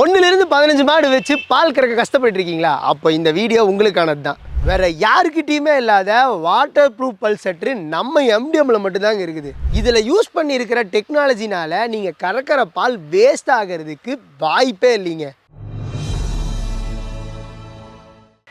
ஒன்றுலேருந்து பதினஞ்சு மாடு வச்சு பால் கறக்க கஷ்டப்பட்டு இருக்கீங்களா அப்போ இந்த வீடியோ உங்களுக்கானது தான் வேற யாருக்கிட்டேயுமே இல்லாத வாட்டர் ப்ரூஃப் பல்செட்ரு நம்ம எம்டிஎம்ல மட்டும்தாங்க இருக்குது. இதில் யூஸ் பண்ணியிருக்கிற டெக்னாலஜினால நீங்கள் கறக்கிற பால் வேஸ்ட் ஆகிறதுக்கு வாய்ப்பே இல்லைங்க.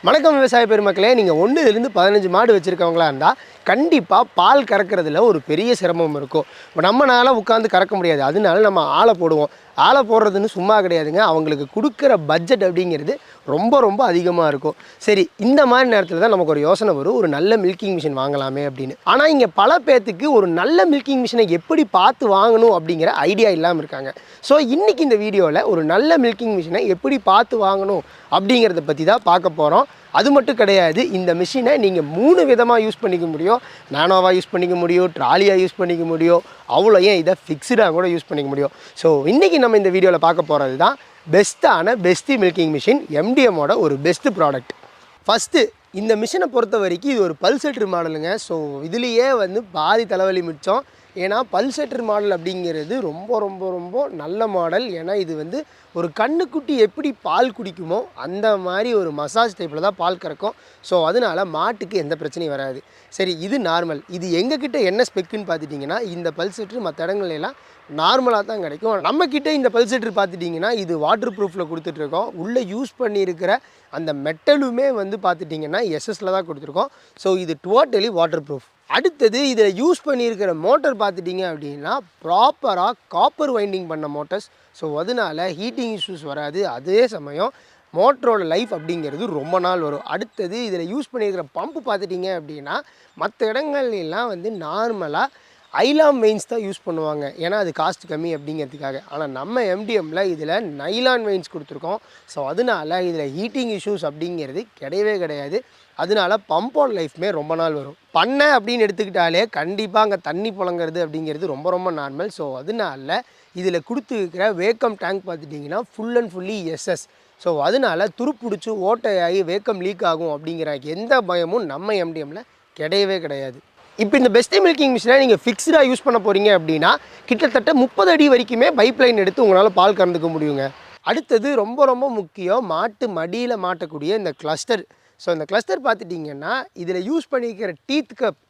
வணக்கம் விவசாய பெருமக்களே. நீங்கள் ஒன்றுலேருந்து பதினஞ்சு மாடு வச்சுருக்கவங்களா இருந்தால் கண்டிப்பாக பால் கறக்கிறதுல ஒரு பெரிய சிரமம் இருக்கும். இப்போ நம்மளால் உட்காந்து கறக்க முடியாது. அதனால நம்ம ஆளை போடுவோம். ஆளை போடுறதுன்னு சும்மா கிடையாதுங்க. அவங்களுக்கு கொடுக்குற பட்ஜெட் அப்படிங்கிறது ரொம்ப ரொம்ப அதிகமாக இருக்கும். சரி இந்த மாதிரி நேரத்தில் தான் நமக்கு ஒரு யோசனை வரும். ஒரு நல்ல மில்கிங் மிஷின் வாங்கலாமே அப்படின்னு. ஆனால் இங்கே பல பேர்த்துக்கு ஒரு நல்ல மில்கிங் மிஷினை எப்படி பார்த்து வாங்கணும் அப்படிங்கிற ஐடியா இல்லாமல் இருக்காங்க. ஸோ இன்றைக்கி இந்த வீடியோவில் ஒரு நல்ல மில்கிங் மிஷினை எப்படி பார்த்து வாங்கணும் அப்படிங்கிறத பற்றி தான் பார்க்க போகிறோம் அது மட்டும் கிடையாது இந்த மிஷினை நீங்கள் மூணு விதமாக யூஸ் பண்ணிக்க முடியும். நானோவாக யூஸ் பண்ணிக்க முடியும் ட்ராலியாக யூஸ் பண்ணிக்க முடியும். அவ்வளோ ஏன் இதை ஃபிக்ஸ்டாக கூட யூஸ் பண்ணிக்க முடியும். ஸோ இன்றைக்கி நம்ம இந்த வீடியோவில் பார்க்க போகிறது தான் பெஸ்ட்டான பெஸ்ட்டு மில்கிங் மிஷின் எம்டிஎம்மோட ஒரு பெஸ்ட் ப்ராடக்ட் ஃபஸ்ட்டு இந்த மிஷினை பொறுத்த வரைக்கும் இது ஒரு பல்செட்ரு மாடலுங்க ஸோ இதுலேயே வந்து பாதி தலைவலி மிச்சம். ஏன்னா பல்செட்ரு மாடல் அப்படிங்கிறது ரொம்ப ரொம்ப ரொம்ப நல்ல மாடல். ஏன்னா இது வந்து ஒரு கண்ணுக்குட்டி எப்படி பால் குடிக்குமோ அந்த மாதிரி ஒரு மசாஜ் டைப்பில் தான் பால் கறக்கும். ஸோ அதனால மாட்டுக்கு எந்த பிரச்சனையும் வராது. சரி இது நார்மல். இது எங்ககிட்ட என்ன ஸ்பெக்குன்னு பார்த்துட்டிங்கன்னா இந்த பல்செட்ரு மற்ற இடங்கள்லாம் நார்மலாக தான் கிடைக்கும். நம்மக்கிட்ட இந்த பல்செட்ரு பார்த்துட்டிங்கன்னா இது வாட்டர் ப்ரூஃபில் கொடுத்துட்ருக்கோம். உள்ளே யூஸ் பண்ணியிருக்கிற அந்த மெட்டலுமே வந்து பார்த்துட்டிங்கன்னா எஸ்எஸில் தான் கொடுத்துருக்கோம். ஸோ இது டோட்டலி வாட்டர் ப்ரூஃப் அடுத்தது இதில் யூஸ் பண்ணியிருக்கிற மோட்டர் பார்த்துட்டிங்க அப்படின்னா ப்ராப்பராக காப்பர் வைண்டிங் பண்ண மோட்டர்ஸ் ஸோ அதனால ஹீட்டிங் இஷ்யூஸ் வராது. அதே சமயம் மோட்டரோட லைஃப் அப்படிங்கிறது ரொம்ப நாள் வரும். அடுத்தது இதில் யூஸ் பண்ணியிருக்கிற பம்பு பார்த்துட்டிங்க அப்படின்னா மற்ற இடங்கள்லாம் வந்து நார்மலாக ஐலாம் வெயின்ஸ் தான் யூஸ் பண்ணுவாங்க. ஏன்னா அது காஸ்ட் கம்மி அப்படிங்கிறதுக்காக. ஆனால் நம்ம எம்டிஎம்மில் இதில் நைலான் வெயின்ஸ் கொடுத்துருக்கோம். ஸோ அதனால இதில் ஹீட்டிங் இஷ்யூஸ் அப்படிங்கிறது கிடையவே கிடையாது. அதனால பம்போன் லைஃப்மே ரொம்ப நாள் வரும். பண்ணை அப்படின்னு எடுத்துக்கிட்டாலே கண்டிப்பாக அங்கே தண்ணி புழங்குறது அப்படிங்கிறது ரொம்ப ரொம்ப நார்மல் ஸோ அதனால இதில் கொடுத்துருக்கிற வேக்கம் டேங்க் பார்த்துட்டிங்கன்னா full and fully SS so அதனால துருப்பிடிச்சி ஓட்டையாகி வேக்கம் லீக் ஆகும் அப்படிங்கிற எந்த பயமும் நம்ம எம்டிஎம்மில் கிடையவே கிடையாது. இப்போ இந்த பெஸ்ட் மில்கிங் மிஷினை நீங்கள் ஃபிக்ஸ்டாக யூஸ் பண்ண போகிறீங்க அப்படின்னா கிட்டத்தட்ட முப்பது அடி வரைக்குமே பைப் லைன் எடுத்து உங்களால் பால் கறந்துக்க முடியுங்க. அடுத்தது ரொம்ப ரொம்ப முக்கியம் மாட்டு மடியில் மாட்டக்கூடிய இந்த கிளஸ்டர் ஸோ இந்த கிளஸ்டர் பார்த்துட்டிங்கன்னா இதில் யூஸ் பண்ணிக்கிற டீத் கப்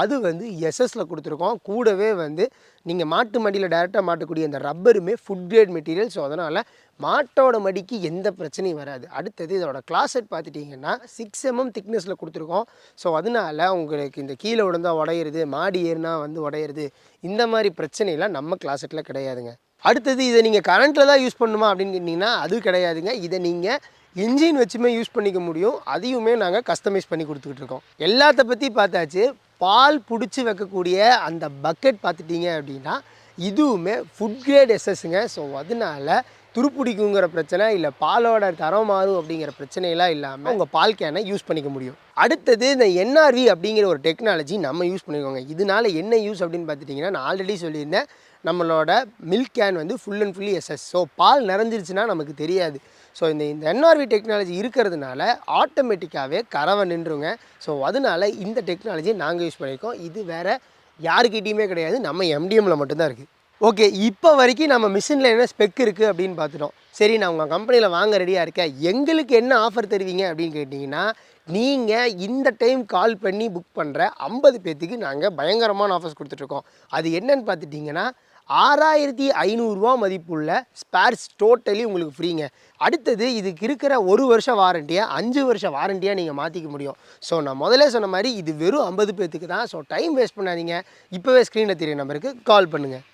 அது வந்து எஸ்எஸில் கொடுத்துருக்கோம். கூடவே வந்து நீங்கள் மாட்டு மடியில் டேரெக்டாக மாட்டக்கூடிய அந்த ரப்பருமே ஃபுட் கிரேட் மெட்டீரியல் ஸோ அதனால் மாட்டோட மடிக்கு எந்த பிரச்சனையும் வராது. அடுத்தது இதோட கிளாசெட் பார்த்துட்டிங்கன்னா சிக்ஸ் எம்எம் திக்னஸில் கொடுத்துருக்கோம். ஸோ அதனால உங்களுக்கு இந்த கீழே விழுந்தால் உடையிறது மாடி ஏறினா வந்து உடையிறது இந்த மாதிரி பிரச்சனைலாம் நம்ம கிளாசெட்டில் கிடையாதுங்க. அடுத்தது இதை நீங்கள் கரண்ட்டில் தான் யூஸ் பண்ணுமா அப்படின்னு கேட்டிங்கன்னா அது கிடையாதுங்க. இதை நீங்கள் இன்ஜின் வச்சுமே யூஸ் பண்ணிக்க முடியும். அதையுமே நாங்கள் கஸ்டமைஸ் பண்ணி கொடுத்துக்கிட்டு இருக்கோம். எல்லாத்த பற்றி பார்த்தாச்சு. பால் பிடிச்சி வைக்கக்கூடிய அந்த பக்கெட் பார்த்துட்டிங்க அப்படின்னா இதுவுமே ஃபுட் கிரேட் எஸ்எஸ்ங்க ஸோ அதனால துருப்பிடிக்குங்கிற பிரச்சனை இல்லை பாலோட தரம் மாறும் அப்படிங்கிற பிரச்சனையெல்லாம் இல்லாமல் உங்கள் பால் கேனை யூஸ் பண்ணிக்க முடியும். அடுத்தது இந்த என்ஆர்வி அப்படிங்கிற ஒரு டெக்னாலஜி நம்ம யூஸ் பண்ணிக்கோங்க. இதனால என்ன யூஸ் அப்படின்னு பார்த்துட்டிங்கன்னா நான் ஆல்ரெடி சொல்லியிருந்தேன் நம்மளோட மில்க் கேன் வந்து full and fully SS so பால் நிறைஞ்சிருச்சுன்னா நமக்கு தெரியாது. ஸோ இந்த இந்த என்ஆர்வி டெக்னாலஜி இருக்கிறதுனால ஆட்டோமேட்டிக்காகவே கறவை நின்றுங்க. ஸோ அதனால இந்த டெக்னாலஜியை நாங்கள் யூஸ் பண்ணியிருக்கோம் இது வேறு யாருக்கிட்டேயுமே கிடையாது. நம்ம எம்டிஎம்மில் மட்டும்தான் இருக்குது ஓகே இப்போ வரைக்கும் நம்ம மிஷினில் என்ன ஸ்பெக் இருக்குது அப்படின்னு பார்த்துட்டோம். சரி நான் உங்கள் கம்பெனியில் வாங்க ரெடியாக இருக்கேன். எங்களுக்கு என்ன ஆஃபர் தருவீங்க அப்படின்னு கேட்டிங்கன்னா நீங்கள் இந்த டைம் கால் பண்ணி புக் பண்ணுற ஐம்பது பேர்த்துக்கு நாங்கள் பயங்கரமான ஆஃபர்ஸ் கொடுத்துட்ருக்கோம் அது என்னன்னு பார்த்துட்டிங்கன்னா ஆறாயிரத்தி ஐநூறுரூவா மதிப்புள்ள ஸ்பேர்ஸ் டோட்டலி உங்களுக்கு ஃப்ரீங்க அடுத்தது இதுக்கு இருக்கிற ஒரு வருஷம் வாரண்டியாக அஞ்சு வருஷம் வாரண்டியாக நீங்கள் மாற்றிக்க முடியும். ஸோ நான் முதல்ல சொன்ன மாதிரி இது வெறும் ஐம்பது பேர்த்துக்கு தான். ஸோ டைம் வேஸ்ட் பண்ணாதீங்க. இப்போவே ஸ்க்ரீனில் தெரிய நம்பருக்கு கால் பண்ணுங்கள்